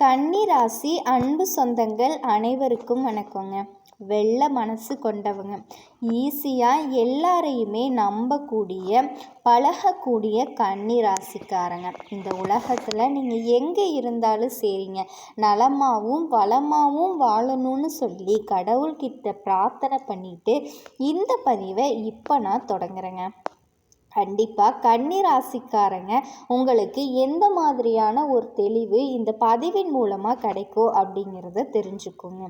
கன்னிராசி அன்பு சொந்தங்கள் அனைவருக்கும் வணக்கங்க. வெள்ளை மனசு கொண்டவங்க. ஈஸியாக எல்லாரையுமே நம்பக்கூடிய பழகக்கூடிய கன்னி ராசிக்காரங்க இந்த உலகத்தில் நீங்கள் எங்கே இருந்தாலும் சரிங்க. நலமாகவும் வளமாகவும் வாழணும்னு சொல்லி கடவுள்கிட்ட பிரார்த்தனை பண்ணிட்டு இந்த பதிவை இப்போ நான் தொடங்குறேங்க. கண்டிப்பாக கன்னி ராசிக்காரங்க உங்களுக்கு எந்த மாதிரியான ஒரு தெளிவு இந்த பதிவின் மூலமாக கிடைக்கும் அப்படிங்கிறத தெரிஞ்சுக்கோங்க.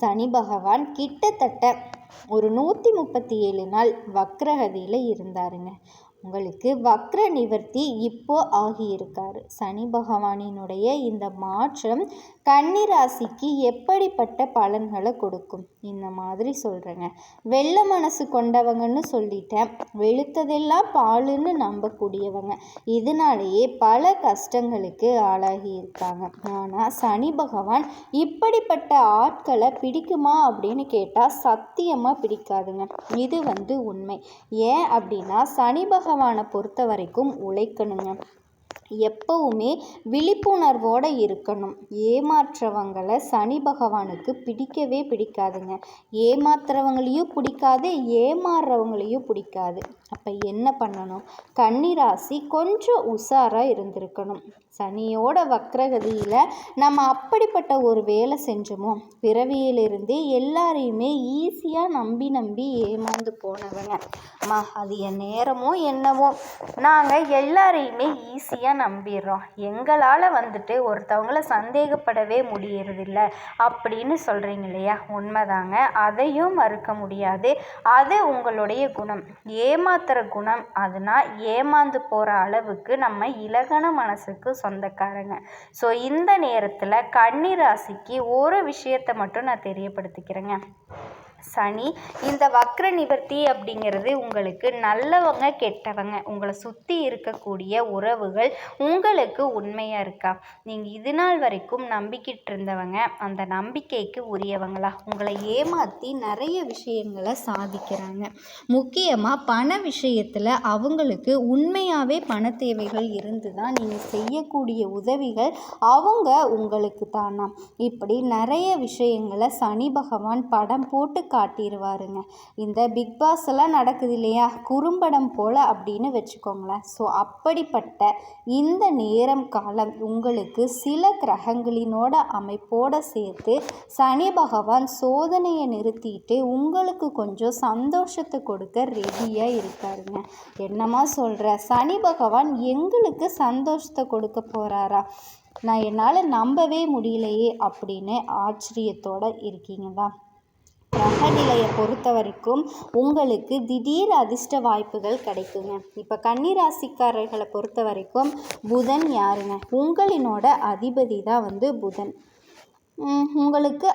சனி பகவான் கிட்டத்தட்ட ஒரு நூற்றி முப்பத்தி ஏழு நாள் வக்ரகதியில் இருந்தாருங்க. உங்களுக்கு வக்ர நிவர்த்தி இப்போ ஆகியிருக்காரு. சனி பகவானினுடைய இந்த மாற்றம் கன்னிராசிக்கு எப்படிப்பட்ட பலன்களை கொடுக்கும்? இந்த மாதிரி சொல்கிறேங்க வெள்ளை மனசு கொண்டவங்கன்னு சொல்லிட்டேன். வெளுத்ததெல்லாம் பாலுன்னு நம்பக்கூடியவங்க. இதனாலேயே பல கஷ்டங்களுக்கு ஆளாகி இருக்காங்க. ஆனால் சனி பகவான் இப்படிப்பட்ட ஆட்களை பிடிக்குமா அப்படின்னு கேட்டால் சத்தியமாக பிடிக்காதுங்க. இது வந்து உண்மை. ஏன் அப்படின்னா சனி பகவானை பொறுத்த வரைக்கும் உழைக்கணுங்க. எப்பவுமே விழிப்புணர்வோடு இருக்கணும். ஏமாற்றவங்களை சனி பகவானுக்கு பிடிக்கவே பிடிக்காதுங்க. ஏமாத்துறவங்களையும் பிடிக்காது ஏமாறுறவங்களையும் பிடிக்காது. அப்போ என்ன பண்ணணும்? கன்னிராசி கொஞ்சம் உஷாராக இருந்திருக்கணும். சனியோட வக்ரகதியில் நம்ம அப்படிப்பட்ட ஒரு வேலை செஞ்சோமோ பிறவியிலிருந்தே எல்லாரையுமே ஈஸியாக நம்பி நம்பி ஏமாந்து போனவங்க. அம்மா அது என் நேரமோ என்னவோ? நாங்கள் எல்லாரையுமே ஈஸியாக நம்பிடுறோம் எங்களால் வந்துட்டு ஒருத்தவங்கள சந்தேகப்படவே முடியறதில்ல. அப்படின்னு சொல்கிறீங்க இல்லையா? உண்மைதாங்க. அதையும் மறுக்க முடியாது. அது உங்களுடைய குணம். ஏமாத்துகிற குணம். அதுனா ஏமாந்து போகிற அளவுக்கு நம்ம இலகன மனசுக்கு சொந்தக்காரங்க. ஸோ இந்த நேரத்தில் கன்னிராசிக்கு ஒரு விஷயத்தை மட்டும் நான் தெரியப்படுத்திக்கிறேங்க. சனி. இந்த வக்ர நிவர்த்தி அப்படிங்கிறது உங்களுக்கு நல்லவங்க கெட்டவங்க உங்களை சுற்றி இருக்கக்கூடிய உறவுகள் உங்களுக்கு உண்மையாக இருக்கா? நீங்கள் இது நாள் வரைக்கும் நம்பிக்கிட்டு இருந்தவங்க அந்த நம்பிக்கைக்கு உரியவங்களா? உங்களை ஏமாற்றி நிறைய விஷயங்களை சாதிக்கிறாங்க. முக்கியமாக பண விஷயத்தில் அவங்களுக்கு உண்மையாகவே பண தேவைகள் இருந்து தான் நீங்கள் செய்யக்கூடிய உதவிகள் அவங்க உங்களுக்கு தானா? இப்படி நிறைய விஷயங்களை சனி பகவான் படம் போட்டு காட்டிடுவாருங்க இந்த பிக் பாஸ் எல்லாம் நடக்குது இல்லையா? குறும்படம் போல் அப்படின்னு வச்சுக்கோங்களேன். ஸோ அப்படிப்பட்ட இந்த நேரம் காலம் உங்களுக்கு சில கிரகங்களினோட அமைப்போடு சேர்த்து சனி பகவான் சோதனையை நிறுத்திட்டு உங்களுக்கு கொஞ்சம் சந்தோஷத்தை கொடுக்க ரெடியாக இருக்காருங்க. என்னமா சொல்கிற சனி பகவான் எங்களுக்கு சந்தோஷத்தை கொடுக்க போகிறாரா நான் என்னால் நம்பவே முடியலையே அப்படின்னு ஆச்சரியத்தோடு இருக்கீங்க தான் கிரகநிலையை பொறுத்த வரைக்கும் உங்களுக்கு திடீர் அதிர்ஷ்ட வாய்ப்புகள் கிடைக்குங்க. இப்போ கன்னிராசிக்காரர்களை பொறுத்த வரைக்கும் புதன் யாருங்க? உங்களினோட அதிபதி தான் வந்து புதன். உங்களுக்கு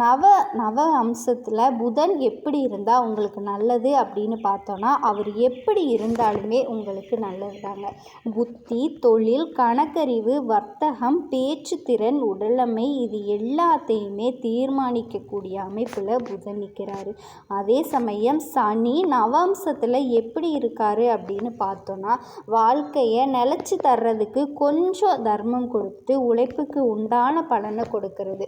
நவ நவ அம்சத்தில் புதன் எப்படி இருந்தால் உங்களுக்கு நல்லது அப்படின்னு பார்த்தோன்னா அவர் எப்படி இருந்தாலுமே உங்களுக்கு நல்லது தாங்க. புத்தி தொழில் கணக்கறிவு வர்த்தகம் பேச்சு திறன் உடலமை இது எல்லாத்தையுமே தீர்மானிக்கக்கூடிய அமைப்பில் புதன் நிற்கிறாரு அதே சமயம் சனி நவம்சத்தில் எப்படி இருக்காரு அப்படின்னு பார்த்தோன்னா வாழ்க்கையை நிலச்சி தர்றதுக்கு கொஞ்சம் தர்மம் கொடுத்து உழைப்புக்கு உண்டான பலனை கொடுக்கறது.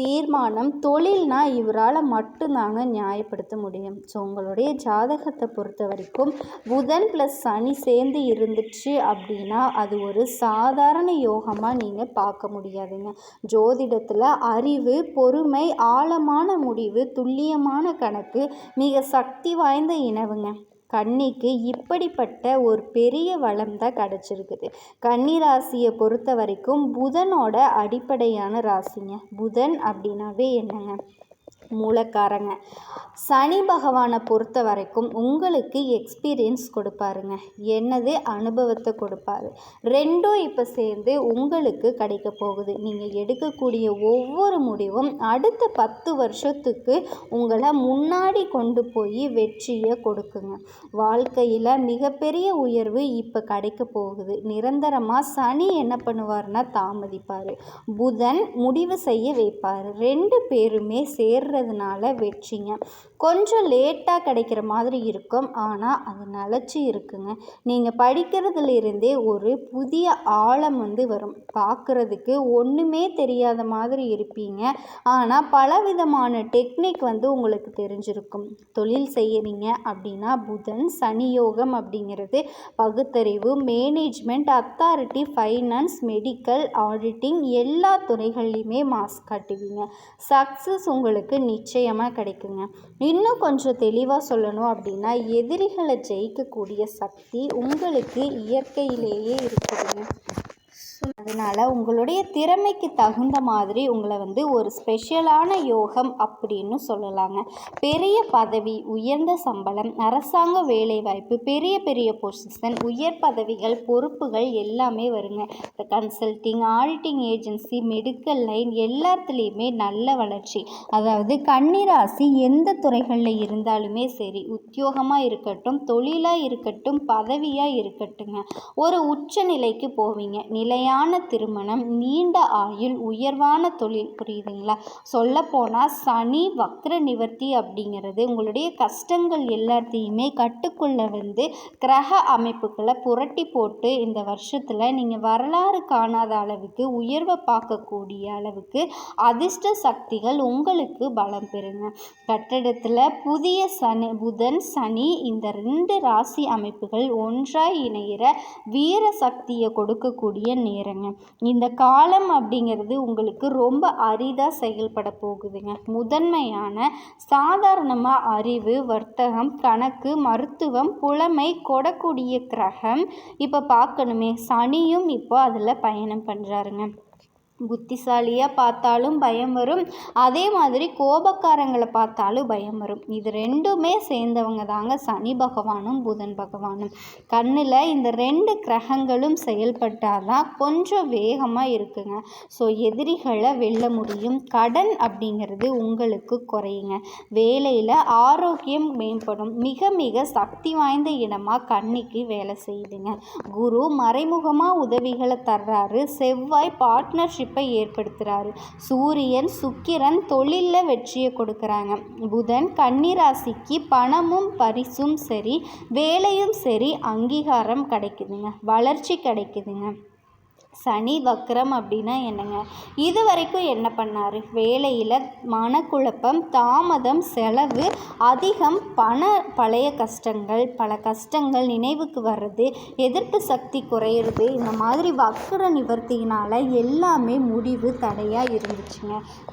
தீர்மானம் தொழில்னா இவரால் மட்டும்தாங்க நியாயப்படுத்த முடியும். ஸோ உங்களுடைய ஜாதகத்தை பொறுத்த வரைக்கும் புதன் ப்ளஸ் சனி சேர்ந்து இருந்துச்சு அப்படின்னா அது ஒரு சாதாரண யோகமாக நீங்கள் பார்க்க முடியாதுங்க. ஜோதிடத்தில் அறிவு பொறுமை ஆழமான முடிவு துல்லியமான கணக்கு மிக சக்தி வாய்ந்த இனவுங்க கன்னிக்கு இப்படிப்பட்ட ஒரு பெரிய வளம் தான் கிடச்சிருக்குது. கன்னி ராசியை பொறுத்த வரைக்கும் புதனோட அடிப்படையான ராசிங்க. புதன் அப்படின்னாவே என்னங்க? மூலக்காரங்க. சனி பகவானை பொறுத்த வரைக்கும் உங்களுக்கு எக்ஸ்பீரியன்ஸ் கொடுப்பாருங்க. என்னது? அனுபவத்தை கொடுப்பாரு. ரெண்டும் இப்போ சேர்ந்து உங்களுக்கு கிடைக்க போகுது. நீங்கள் எடுக்கக்கூடிய ஒவ்வொரு முடிவும் அடுத்த பத்து வருஷத்துக்கு உங்களை முன்னாடி கொண்டு போய் வெற்றியை கொடுக்குங்க. வாழ்க்கையில் மிகப்பெரிய உயர்வு இப்போ கிடைக்க போகுது. நிரந்தரமாக சனி என்ன பண்ணுவார்னா தாமதிப்பார். புதன் முடிவு செய்ய வைப்பார். ரெண்டு பேருமே சேர்ற படிக்கிறதுனால வெற்றிங்க. கொஞ்சம் லேட்டாக கிடைக்கிற மாதிரி இருக்கும். ஆனால் அது நிலச்சி இருக்குங்க. நீங்கள் படிக்கிறதுலேருந்தே ஒரு புதிய ஆழம் வந்து வரும். பார்க்குறதுக்கு ஒன்றுமே தெரியாத மாதிரி இருப்பீங்க. ஆனால் பலவிதமான டெக்னிக் வந்து உங்களுக்கு தெரிஞ்சிருக்கும். தொழில் செய்கிறீங்க அப்படின்னா புதன் சனி யோகம் அப்படிங்கிறது பகுத்தறிவு management authority finance medical auditing எல்லா துறைகள்லையுமே மாஸ் காட்டுவீங்க. சக்ஸஸ் உங்களுக்கு நிச்சயமாக கிடைக்குங்க. இன்னும் கொஞ்சம் தெளிவாக சொல்லணும் அப்படின்னா எதிரிகளை ஜெயிக்கக்கூடிய சக்தி உங்களுக்கு இயற்கையிலேயே இருக்குதுங்க அதனால் உங்களுடைய திறமைக்கு தகுந்த மாதிரி உங்களை வந்து ஒரு ஸ்பெஷலான யோகம் அப்படின்னு சொல்லலாங்க. பெரிய பதவி உயர்ந்த சம்பளம் அரசாங்க வேலைவாய்ப்பு பெரிய பெரிய பொசிஷன் உயர் பதவிகள் பொறுப்புகள் எல்லாமே வருங்க. Consulting auditing agency medical line எல்லாத்துலேயுமே நல்ல வளர்ச்சி. அதாவது கன்னிராசி எந்த துறைகளில் இருந்தாலுமே சரி உத்தியோகமாக இருக்கட்டும் தொழிலாக இருக்கட்டும் பதவியாக இருக்கட்டுங்க. ஒரு உச்ச நிலைக்கு போவீங்க நிலையான திருமணம் நீண்ட ஆயுள் உயர்வான தொழில். புரியுதுங்களா? சொல்லப்போனால் சனி வக்ர நிவர்த்தி அப்படிங்கிறது உங்களுடைய கஷ்டங்கள் எல்லாத்தையுமே கட்டுக்குள்ள வந்து கிரக அமைப்புகளை புரட்டி போட்டு இந்த வருஷத்தில் நீங்கள் வரலாறு காணாத அளவுக்கு உயர்வை பார்க்கக்கூடிய அளவுக்கு அதிர்ஷ்ட சக்திகள் உங்களுக்கு பலம் பெறுங்க. கட்டிடத்தில் புதிய சனி புதன் சனி இந்த ரெண்டு ராசி அமைப்புகள் ஒன்றாய் இணைகிற வீர சக்தியை கொடுக்கக்கூடிய நேரங்க இந்த காலம் அப்படிங்கிறது உங்களுக்கு ரொம்ப அரிதாக செயல்பட போகுதுங்க. முதன்மையான சாதாரணமாக அறிவு வர்த்தகம் கணக்கு மருத்துவம் புலமை கொடக்கூடிய கிரகம் இப்போ பார்க்கணுமே. சனியும் இப்போ அதில் பயணம் பண்ணுறாருங்க புத்திசாலியாக பார்த்தாலும் பயம் வரும். அதே மாதிரி கோபக்காரங்களை பார்த்தாலும் பயம் வரும். இது ரெண்டுமே சேர்ந்தவங்க தாங்க சனி பகவானும் புதன் பகவானும். கண்ணில் இந்த ரெண்டு கிரகங்களும் செயல்பட்டால் தான் கொஞ்சம் வேகமாக இருக்குங்க. ஸோ எதிரிகளை வெல்ல முடியும். கடன் அப்படிங்கிறது உங்களுக்கு குறையுங்க. வேலையில் ஆரோக்கியம் மேம்படும். மிக மிக சக்தி வாய்ந்த இடமாக கண்ணிக்கு வேலை செய்யுதுங்க. குரு மறைமுகமாக உதவிகளை தர்றாரு. செவ்வாய் பார்ட்னர்ஷிப் பாதிப்பை ஏற்படுத்துகிறாரு சூரியன் சுக்கிரன் தொழிலில் வெற்றியை கொடுக்குறாங்க. புதன் கன்னிராசிக்கு பணமும் பரிசும் சரி வேலையும் சரி அங்கீகாரம் கிடைக்குதுங்க. வளர்ச்சி கிடைக்குதுங்க. சனி வக்ரம் அப்படின்னா என்னங்க? இது வரைக்கும் என்ன பண்ணார்? வேலையில் மனக்குழப்பம் தாமதம் செலவு அதிகம் பண பழைய கஷ்டங்கள் பல கஷ்டங்கள் நினைவுக்கு வர்றது எதிர்ப்பு சக்தி குறையிறது இந்த மாதிரி வக்ர நிவர்த்தியினால் எல்லாமே முடிவு தடையாக இருந்துச்சுங்க.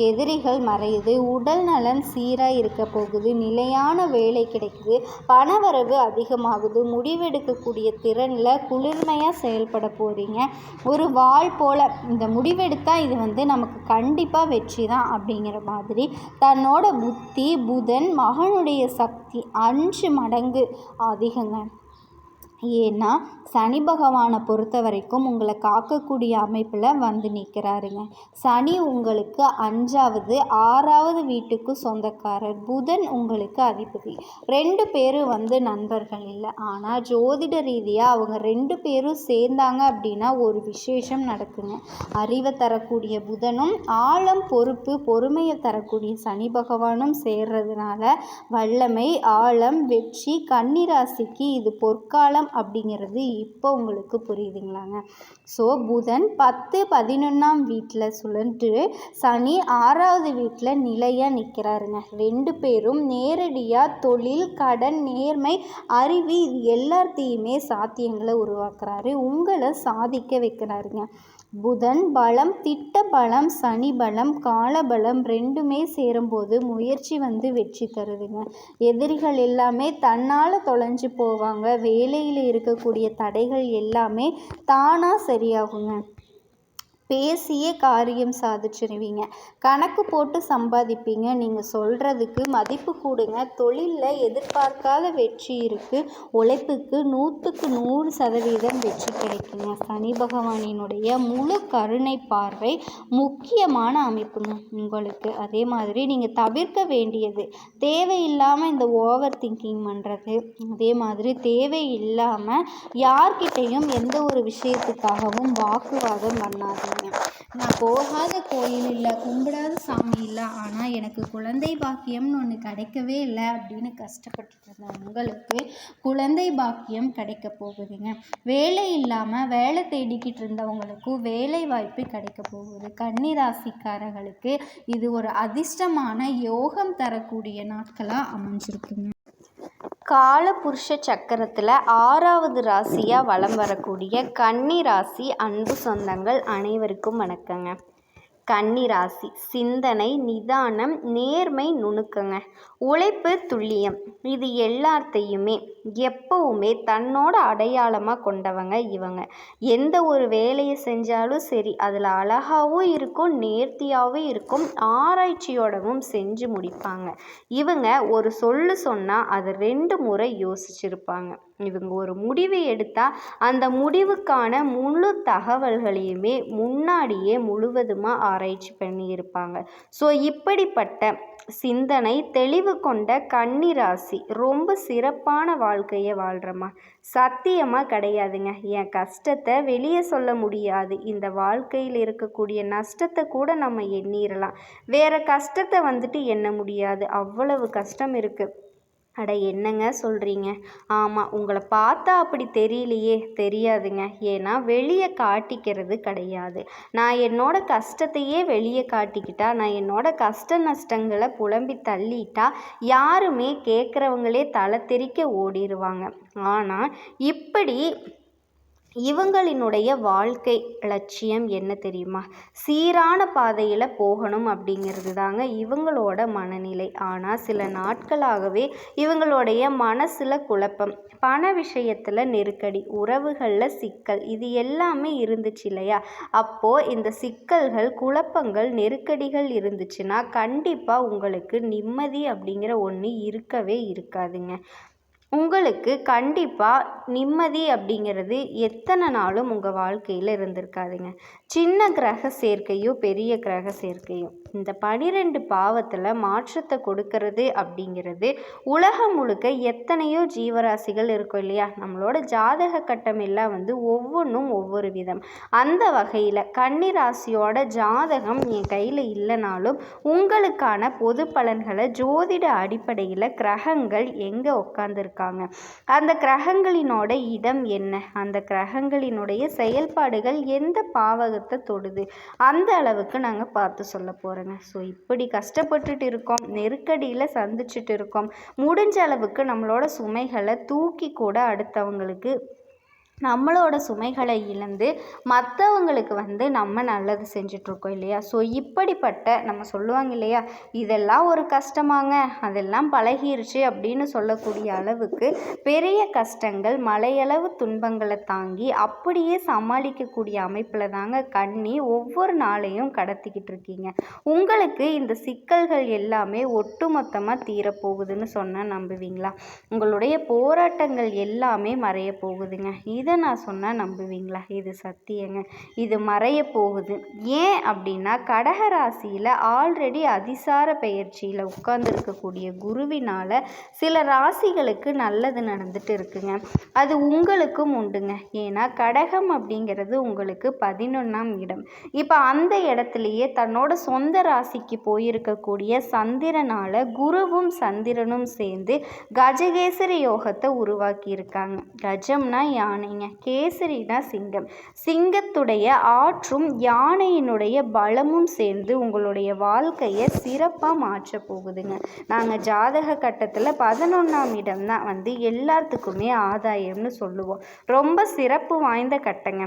எதிரிகள் மறையுது உடல் நலன் சீராக இருக்க போகுது நிலையான வேலை கிடைக்குது பணவரவு அதிகமாகுது முடிவெடுக்கக்கூடிய திறனில் குளிர்மையாக செயல்பட போகிறீங்க ஒரு வாள் போல் இந்த முடிவெடுத்தால் இது வந்து நமக்கு கண்டிப்பாக வெற்றி தான் அப்படிங்கிற மாதிரி தன்னோட புத்தி புதன் மகனுடைய சக்தி அஞ்சு மடங்கு அதிகங்க ஏன்னா சனி பகவானை பொறுத்த வரைக்கும் உங்களை காக்கக்கூடிய அமைப்பில் வந்து நிற்கிறாருங்க சனி உங்களுக்கு அஞ்சாவது ஆறாவது வீட்டுக்கு சொந்தக்காரர். புதன் உங்களுக்கு அதிபதி. ரெண்டு பேரும் வந்து நண்பர்கள் இல்லை. ஆனால் ஜோதிட ரீதியாக அவங்க ரெண்டு பேரும் சேர்ந்தாங்க அப்படின்னா ஒரு விசேஷம் நடக்குங்க. அறிவை தரக்கூடிய புதனும் ஆழம் பொறுப்பு பொறுமையை தரக்கூடிய சனி பகவானும் சேர்றதுனால வல்லமை ஆழம் வெற்றி கன்னிராசிக்கு இது பொற்காலம் அப்படிங்கிறது இப்போ உங்களுக்கு புரியுதுங்களாங்க. ஸோ புதன் பத்து பதினொன்றாம் வீட்டில் சுழன்று சனி ஆறாவது வீட்டில் நிலையாக நிற்கிறாருங்க ரெண்டு பேரும் நேரடியாக தொழில் கடன் நேர்மை அறிவு இது எல்லாத்தையுமே சாத்தியங்களை உருவாக்குறாரு. உங்களை சாதிக்க வைக்கிறாருங்க. புதன் பலம் திட்ட பலம் சனி பலம் கால பலம் ரெண்டுமே சேரும்போது முயற்சி வந்து வெற்றி தருதுங்க. எதிரிகள் எல்லாமே தன்னால் தொலைஞ்சு போவாங்க. வேலையில் இருக்கக்கூடிய தடைகள் எல்லாமே தானாக சரியாகுங்க. பேசியே காரியம் சாதிச்சிருவீங்க. கணக்கு போட்டு சம்பாதிப்பீங்க. நீங்கள் சொல்கிறதுக்கு மதிப்பு கொடுங்க. தொழிலில் எதிர்பார்க்காத வெற்றி இருக்குது உழைப்புக்கு நூற்றுக்கு நூறு சதவீதம் வெற்றி கிடைக்குங்க. சனி பகவானினுடைய முழு கருணை பார்வை முக்கியமான அமைப்புங்க உங்களுக்கு. அதே மாதிரி நீங்கள் தவிர்க்க வேண்டியது தேவையில்லாமல் இந்த ஓவர் திங்கிங் பண்ணுறது அதே மாதிரி தேவையில்லாமல் யார்கிட்டையும் எந்த ஒரு விஷயத்துக்காகவும் வாக்குவாதம் பண்ணாதீங்க. சொல்லுவாங்க நான் போகாத கோயில் இல்லை கும்பிடாத சாமி இல்லை ஆனால் எனக்கு குழந்தை பாக்கியம்னு ஒன்று கிடைக்கவே இல்லை அப்படின்னு கஷ்டப்பட்டுட்டு இருந்த உங்களுக்கு குழந்தை பாக்கியம் கிடைக்க போகுதுங்க. வேலை இல்லாமல் வேலை தேடிக்கிட்டு இருந்தவங்களுக்கும் வேலை வாய்ப்பு கிடைக்க போகுது. கன்னிராசிக்காரர்களுக்கு இது ஒரு அதிர்ஷ்டமான யோகம் தரக்கூடிய நாட்களாக அமைஞ்சிருக்குங்க. காலபுருஷ சக்கரத்தில் ஆறாவது ராசியாக வலம் வரக்கூடிய கன்னி ராசி அன்பு சொந்தங்கள் அனைவருக்கும் வணக்கங்க. கன்னிராசி. சிந்தனை நிதானம் நேர்மை நுணுக்கங்க. உழைப்பு துல்லியம். இது எல்லாத்தையுமே எப்பவுமே தன்னோட அடையாளமாக கொண்டவங்க இவங்க. எந்த ஒரு வேலையை செஞ்சாலும் சரி அதில் அழகாகவும் இருக்கும் நேர்த்தியாகவும் இருக்கும் ஆராய்ச்சியோடவும் செஞ்சு முடிப்பாங்க. இவங்க ஒரு சொல்லு சொன்னால் அதை ரெண்டு முறை யோசிச்சிருப்பாங்க. இவங்க ஒரு முடிவு எடுத்தால் அந்த முடிவுக்கான முழு தகவல்களையுமே முன்னாடியே முழுவதுமாக ஆராய்ச்சி பண்ணியிருப்பாங்க. ஸோ இப்படிப்பட்ட சிந்தனை தெளிவு கொண்ட கன்னி ராசி ரொம்ப சிறப்பான வாழ்க்கையை வாழ்கிறோமா சத்தியமாக கிடையாதுங்க. என் கஷ்டத்தை வெளியே சொல்ல முடியாது. இந்த வாழ்க்கையில் இருக்கக்கூடிய நஷ்டத்தை கூட நம்ம எண்ணிடலாம் வேறு கஷ்டத்தை வந்துட்டு எண்ண முடியாது. அவ்வளவு கஷ்டம் இருக்குது அட என்னங்க சொல்கிறீங்க ஆமாம் உங்களை பார்த்தா அப்படி தெரியலையே தெரியாதுங்க. ஏன்னா வெளியே காட்டிக்கிறது கிடையாது. நான் என்னோட கஷ்டத்தையே வெளியே காட்டிக்கிட்டா நான் என்னோட கஷ்ட நஷ்டங்களை புலம்பி தள்ளிட்டா யாருமே கேட்குறவங்களே தலை தெறிக்க ஓடிடுவாங்க ஆனால் இப்படி இவங்களினுடைய வாழ்க்கை லட்சியம் என்ன தெரியுமா? சீரான பாதையில் போகணும் அப்படிங்கிறது தாங்க இவங்களோட மனநிலை. ஆனால் சில நாட்களாகவே இவங்களுடைய மனசில் குழப்பம். பண விஷயத்தில் நெருக்கடி உறவுகளில் சிக்கல் இது எல்லாமே இருந்துச்சு இல்லையா? அப்போது இந்த சிக்கல்கள் குழப்பங்கள் நெருக்கடிகள் இருந்துச்சுன்னா கண்டிப்பாக உங்களுக்கு நிம்மதி அப்படிங்கிற ஒன்று இருக்கவே இருக்காதுங்க. உங்களுக்கு கண்டிப்பாக நிம்மதி அப்படிங்கிறது எத்தனை நாளும் உங்கள் வாழ்க்கையில் இருந்திருக்காதுங்க. சின்ன கிரக சேர்க்கையோ பெரிய கிரக சேர்க்கையோ. இந்த பனிரெண்டு பாவத்தில் மாற்றத்தை கொடுக்கறது அப்படிங்கிறது உலகம் முழுக்க எத்தனையோ ஜீவராசிகள் இருக்கும் இல்லையா? நம்மளோட ஜாதக கட்டம் எல்லாம் வந்து ஒவ்வொன்றும் ஒவ்வொரு விதம். அந்த வகையில் கன்னிராசியோட ஜாதகம் என் கையில் இல்லைனாலும் உங்களுக்கான பொது பலன்களை ஜோதிட அடிப்படையில் கிரகங்கள் எங்கே உட்காந்துருக்காங்க அந்த கிரகங்களினோட இடம் என்ன? அந்த கிரகங்களினுடைய செயல்பாடுகள் எந்த பாவகத்தை தொடுது. அந்த அளவுக்கு நாங்கள் பார்த்து சொல்ல போகிறோங்க ஸோ இப்படி கஷ்டப்பட்டுட்டு இருக்கோம். நெருக்கடியில் சந்திச்சுட்டு இருக்கோம். முடிஞ்ச அளவுக்கு நம்மளோட சுமைகளை தூக்கி கூட அடுத்தவங்களுக்கு நம்மளோட சுமைகளை இழந்து மற்றவங்களுக்கு வந்து நம்ம நல்லது செஞ்சிட்ருக்கோம் இல்லையா? ஸோ இப்படிப்பட்ட நம்ம சொல்லுவாங்க இல்லையா? இதெல்லாம் ஒரு கஷ்டமாங்க. அதெல்லாம் பழகிருச்சு அப்படின்னு சொல்லக்கூடிய அளவுக்கு பெரிய கஷ்டங்கள் மலையளவு துன்பங்களை தாங்கி அப்படியே சமாளிக்கக்கூடிய அமைப்பில் தாங்க கண்ணி ஒவ்வொரு நாளையும் கடத்திக்கிட்டு இருக்கீங்க உங்களுக்கு இந்த சிக்கல்கள் எல்லாமே ஒட்டுமொத்தமாக தீரப்போகுதுன்னு சொன்னால் நம்புவீங்களா? உங்களுடைய போராட்டங்கள் எல்லாமே மறைய போகுதுங்க இது இதை நான் சொன்னால் நம்புவீங்களா? இது சத்தியங்க. இது மறைய போகுது. ஏன் அப்படின்னா கடக ராசியில் ஆல்ரெடி அதிசார பெயர்ச்சியில் உட்கார்ந்துருக்கக்கூடிய குருவினால் சில ராசிகளுக்கு நல்லது நடந்துட்டு இருக்குங்க. அது உங்களுக்கும் உண்டுங்க. ஏன்னா கடகம் அப்படிங்கிறது உங்களுக்கு பதினொன்றாம் இடம். இப்போ அந்த இடத்துலையே தன்னோட சொந்த ராசிக்கு போயிருக்கக்கூடிய சந்திரனால் குருவும் சந்திரனும் சேர்ந்து கஜகேசரி யோகத்தை உருவாக்கியிருக்காங்க. கஜம்னா யானை சரிங்க கேசரினா சிங்கம். சிங்கத்துடைய ஆற்றும் யானையினுடைய பலமும் சேர்ந்து உங்களுடைய வாழ்க்கையை சிறப்பாக மாற்ற போகுதுங்க. நாங்கள் ஜாதக கட்டத்தில் பதினொன்றாம் இடம் தான் வந்து எல்லாத்துக்குமே ஆதாயம்னு சொல்லுவோம். ரொம்ப சிறப்பு வாய்ந்த கட்டங்க.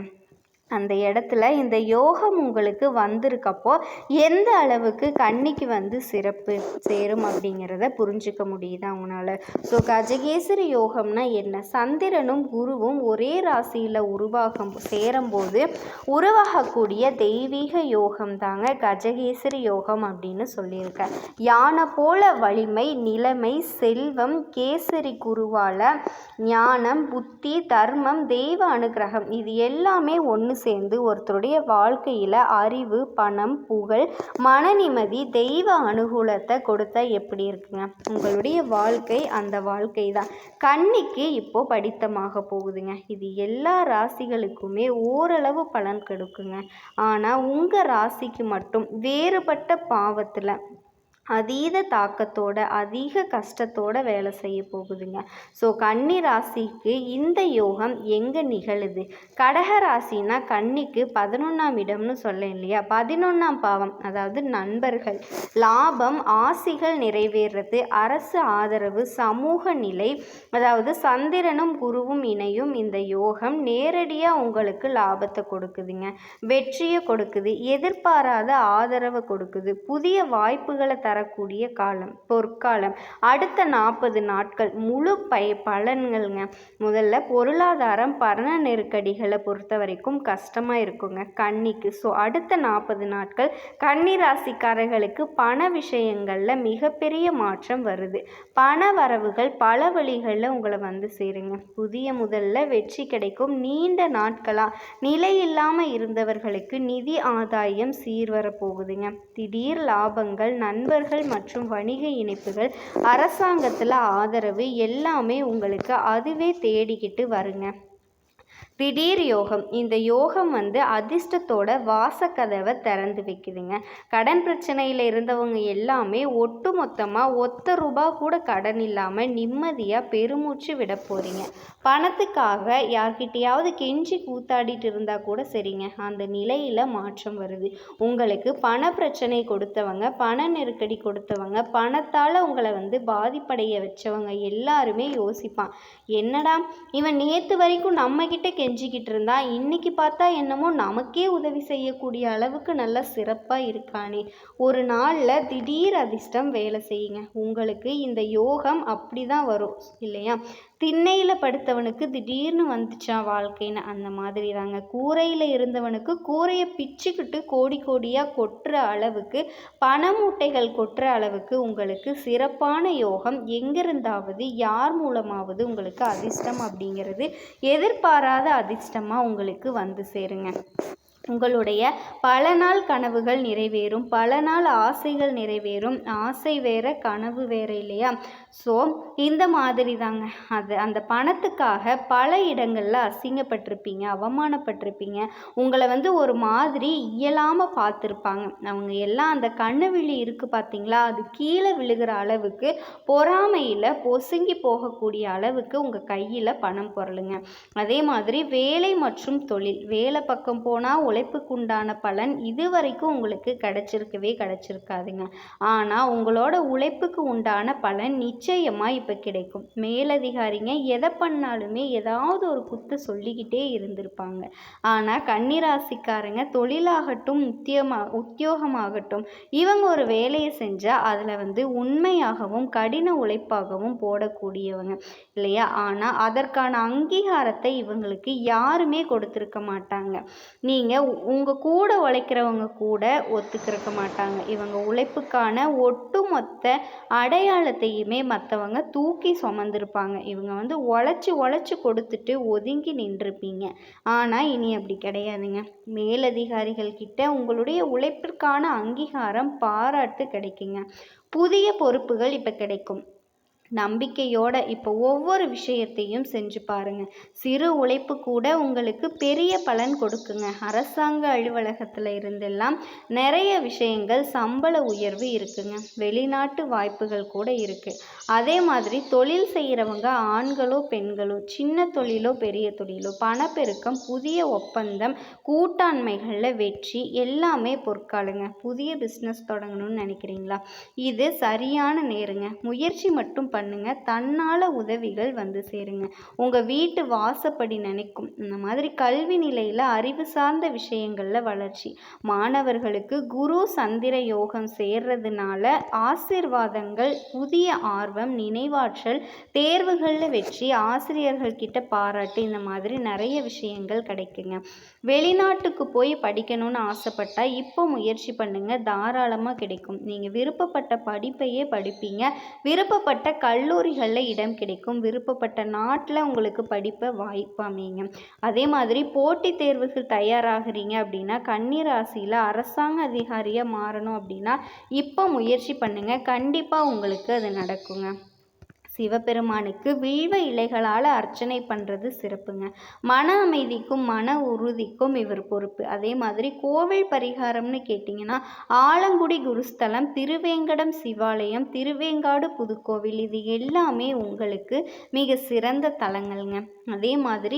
அந்த இடத்துல இந்த யோகம் உங்களுக்கு வந்திருக்கப்போ எந்த அளவுக்கு கன்னிக்கு வந்து சிறப்பு சேரும் அப்படிங்கிறத புரிஞ்சுக்க முடியுது அவங்களால ஸோ கஜகேசரி யோகம்னா என்ன? சந்திரனும் குருவும் ஒரே ராசியில் உருவாகும் சேரும்போது உருவாகக்கூடிய தெய்வீக யோகம் தாங்க கஜகேசரி யோகம் அப்படின்னு சொல்லியிருக்கேன் யானை போல வலிமை நிலைமை செல்வம் கேசரி குருவால் ஞானம் புத்தி தர்மம் தெய்வ அனுகிரகம் இது எல்லாமே ஒன்று சேர்ந்து ஒருத்தருடைய வாழ்க்கையில் அறிவு பணம் புகழ் மன நிம்மதி தெய்வ அனுகூலத்தை கொடுத்தா எப்படி இருக்குங்க? உங்களுடைய வாழ்க்கை அந்த வாழ்க்கை தான் கன்னிக்கு இப்போது படித்தமாக போகுதுங்க. இது எல்லா ராசிகளுக்குமே ஓரளவு பலன் கொடுக்குங்க. ஆனால் உங்கள் ராசிக்கு மட்டும் வேறுபட்ட பாவத்தில் அதீத தாக்கத்தோட அதிக கஷ்டத்தோட வேலை செய்ய போகுதுங்க. ஸோ கன்னி ராசிக்கு இந்த யோகம் எங்கே நிகழுது? கடக ராசினா கன்னிக்கு பதினொன்றாம் இடம்னு சொல்ல இல்லையா? பதினொன்றாம் பாவம் அதாவது நண்பர்கள். லாபம் ஆசிகள் நிறைவேறது அரசு ஆதரவு சமூக நிலை அதாவது சந்திரனும் குருவும் இணையும் இந்த யோகம் நேரடியாக உங்களுக்கு லாபத்தை கொடுக்குதுங்க. வெற்றியை கொடுக்குது எதிர்பாராத ஆதரவை கொடுக்குது புதிய வாய்ப்புகளை தர தரக்கூடிய காலம் பொற்காலம். அடுத்த நாற்பது நாட்கள் முழு பய பலன்கள்ங்க. முதல்ல பொருளாதாரம் பண நெருக்கடிகளை பொறுத்த வரைக்கும் கஷ்டமாக இருக்குங்க. கன்னிக்கு. ஸோ அடுத்த நாற்பது நாட்கள் கன்னி ராசிக்காரர்களுக்கு பண விஷயங்களில் மிகப்பெரிய மாற்றம் வருது. பண வரவுகள் பல வழிகளில் உங்களை வந்து சேருங்க. புதிய முதல்ல வெற்றி கிடைக்கும். நீண்ட நாட்களாக நிலை இல்லாமல் இருந்தவர்களுக்கு நிதி ஆதாயம் சீர்வர போகுதுங்க திடீர் லாபங்கள் நண்பர்கள் நண்பர்கள் மற்றும் வணிக இணைப்புகள் அரசாங்கத்தில் ஆதரவு எல்லாமே உங்களுக்கு அதுவே தேடிக்கிட்டு வருங்க. திடீர் யோகம். இந்த யோகம் வந்து அதிர்ஷ்டத்தோட வாசக்கதவை திறந்து வைக்குதுங்க. கடன் பிரச்சனையில் இருந்தவங்க எல்லாமே ஒட்டு மொத்தமாக ஒத்த ரூபா கூட கடன் இல்லாமல் நிம்மதியாக பெருமூச்சு விட போகிறீங்க பணத்துக்காக யார்கிட்டையாவது கெஞ்சி கூத்தாடிட்டு இருந்தால் கூட சரிங்க. அந்த நிலையில் மாற்றம் வருது. உங்களுக்கு பண பிரச்சனை கொடுத்தவங்க பண நெருக்கடி கொடுத்தவங்க பணத்தால் உங்களை வந்து பாதிப்படைய வச்சவங்க எல்லாருமே யோசிப்பான். என்னடா இவன் நேற்று வரைக்கும் நம்மக்கிட்ட கெஞ்சி செஞ்சுக்கிட்டு இருந்தா இன்னைக்கு பார்த்தா என்னமோ நமக்கே உதவி செய்யக்கூடிய அளவுக்கு நல்லா சிறப்பாக இருக்கானே. ஒரு நாளில் திடீர் அதிர்ஷ்டம் வேலை செய்யுங்க. உங்களுக்கு இந்த யோகம் அப்படி தான் வரும் இல்லையா? திண்ணையில் படுத்தவனுக்கு திடீர்னு வந்துச்சான் வாழ்க்கைன்னு? அந்த மாதிரி தாங்க கூரையில் இருந்தவனுக்கு கூரையை பிச்சுக்கிட்டு கோடி கோடியாக கொட்டுற அளவுக்கு பண மூட்டைகள் கொட்டுற அளவுக்கு உங்களுக்கு சிறப்பான யோகம் எங்கிருந்தாவது யார் மூலமாவது உங்களுக்கு அதிர்ஷ்டம் அப்படிங்கிறது எதிர்பாராத அதிர்ஷ்டமாக உங்களுக்கு வந்து சேருங்க. உங்களுடைய பல நாள் கனவுகள் நிறைவேறும் பல நாள் ஆசைகள் நிறைவேறும். ஆசை வேற கனவு வேற இல்லையா? ஸோ இந்த மாதிரி தாங்க அது அந்த பணத்துக்காக பல இடங்களில் அசிங்கப்பட்டிருப்பீங்க அவமானப்பட்டிருப்பீங்க. உங்களை வந்து ஒரு மாதிரி இயலாமல் பார்த்துருப்பாங்க. அவங்க எல்லாம் அந்த கண்ணு விழி இருக்குது பார்த்தீங்களா அது கீழே விழுகிற அளவுக்கு பொறாமையில் பொசுங்கி போகக்கூடிய அளவுக்கு உங்கள் கையில் பணம் பொருளுங்க. அதே மாதிரி வேலை மற்றும் தொழில் வேலை பக்கம் போனால் உழைப்புக்கு உண்டான பலன் இது வரைக்கும் உங்களுக்கு கிடைச்சிருக்கவே கிடச்சிருக்காதுங்க. ஆனால் உங்களோட உழைப்புக்கு உண்டான பலன் நிச்சயமாக இப்போ கிடைக்கும். மேலதிகாரிங்க எதை பண்ணாலுமே ஏதாவது ஒரு குத்து சொல்லிக்கிட்டே இருந்திருப்பாங்க. ஆனால் கன்னிராசிக்காரங்க தொழிலாகட்டும் உத்தியமாக உத்தியோகமாகட்டும் இவங்க ஒரு வேலையை செஞ்சால் அதில் வந்து உண்மையாகவும் கடின உழைப்பாகவும் போடக்கூடியவங்க இல்லையா? ஆனால் அதற்கான அங்கீகாரத்தை இவங்களுக்கு யாருமே கொடுத்துருக்க மாட்டாங்க. நீங்கள் உங்கள் கூட உழைக்கிறவங்க கூட ஒத்துக்கிருக்க மாட்டாங்க. இவங்க உழைப்புக்கான ஒட்டுமொத்த அடையாளத்தையுமே மற்றவங்க தூக்கி சுமந்துருப்பாங்க. இவங்க வந்து உழைச்சி உழைச்சி கொடுத்துட்டு ஒதுங்கி நின்றுருப்பீங்க ஆனால் இனி அப்படி கிடையாதுங்க. மேலதிகாரிகள் கிட்ட உங்களுடைய உழைப்பிற்கான அங்கீகாரம் பாராட்டு கிடைக்குங்க. புதிய பொறுப்புகள் இப்போ கிடைக்கும். நம்பிக்கையோட இப்போ ஒவ்வொரு விஷயத்தையும் செஞ்சு பாருங்க. சிறு உழைப்பு கூட உங்களுக்கு பெரிய பலன் கொடுக்குங்க. அரசாங்க அலுவலகத்தில் இருந்தெல்லாம் நிறைய விஷயங்கள் சம்பள உயர்வு இருக்குங்க. வெளிநாட்டு வாய்ப்புகள் கூட இருக்குது அதே மாதிரி தொழில் செய்கிறவங்க ஆண்களோ பெண்களோ சின்ன தொழிலோ பெரிய தொழிலோ பணப்பெருக்கம் புதிய ஒப்பந்தம் கூட்டாண்மைகளில் வெற்றி எல்லாமே பொற்காலுங்க. புதிய பிஸ்னஸ் தொடங்கணும்னு நினைக்கிறீங்களா? இது சரியான நேருங்க. முயற்சி மட்டும் பண்ணுங்க. தன்னால் உதவிகள் வந்து சேருங்க. உங்கள் வீட்டு வாசப்படி நினைக்கும். இந்த மாதிரி கல்வி நிலையில் அறிவு சார்ந்த விஷயங்களில் வளர்ச்சி. மாணவர்களுக்கு குரு சந்திர யோகம் சேர்றதுனால ஆசிர்வாதங்கள் புதிய ஆர்வம் நினைவாற்றல் தேர்வுகளில் வெற்றி ஆசிரியர்கள் கிட்ட பாராட்டு இந்த மாதிரி நிறைய விஷயங்கள் கிடைக்குங்க. வெளிநாட்டுக்கு போய் படிக்கணும்னு ஆசைப்பட்டால் இப்போ முயற்சி பண்ணுங்க. தாராளமாக கிடைக்கும். நீங்கள் விருப்பப்பட்ட படிப்பையே படிப்பீங்க. விருப்பப்பட்ட கல் கல்லூரிகளில் இடம் கிடைக்கும். விருப்பப்பட்ட நாட்டில் உங்களுக்கு படிப்பை வாய்ப்பு அமையுங்க அதே மாதிரி போட்டித் தேர்வுக்கு தயாராகிறீங்க அப்படின்னா கன்னிராசியில் அரசாங்க அதிகாரியாக மாறணும் அப்படின்னா இப்போ முயற்சி பண்ணுங்கள் கண்டிப்பாக உங்களுக்கு அது நடக்குங்க. சிவபெருமானுக்கு வில்வ இலைகளால் அர்ச்சனை பண்ணுறது சிறப்புங்க. மன அமைதிக்கும் மன உறுதிக்கும் இவர் பொறுப்பு. அதே மாதிரி கோவில் பரிகாரம்னு கேட்டிங்கன்னா ஆலங்குடி குருஸ்தலம் திருவேங்கடம் சிவாலயம் திருவேங்காடு புதுக்கோவில் இது எல்லாமே உங்களுக்கு மிக சிறந்த தலங்கள்ங்க. அதே மாதிரி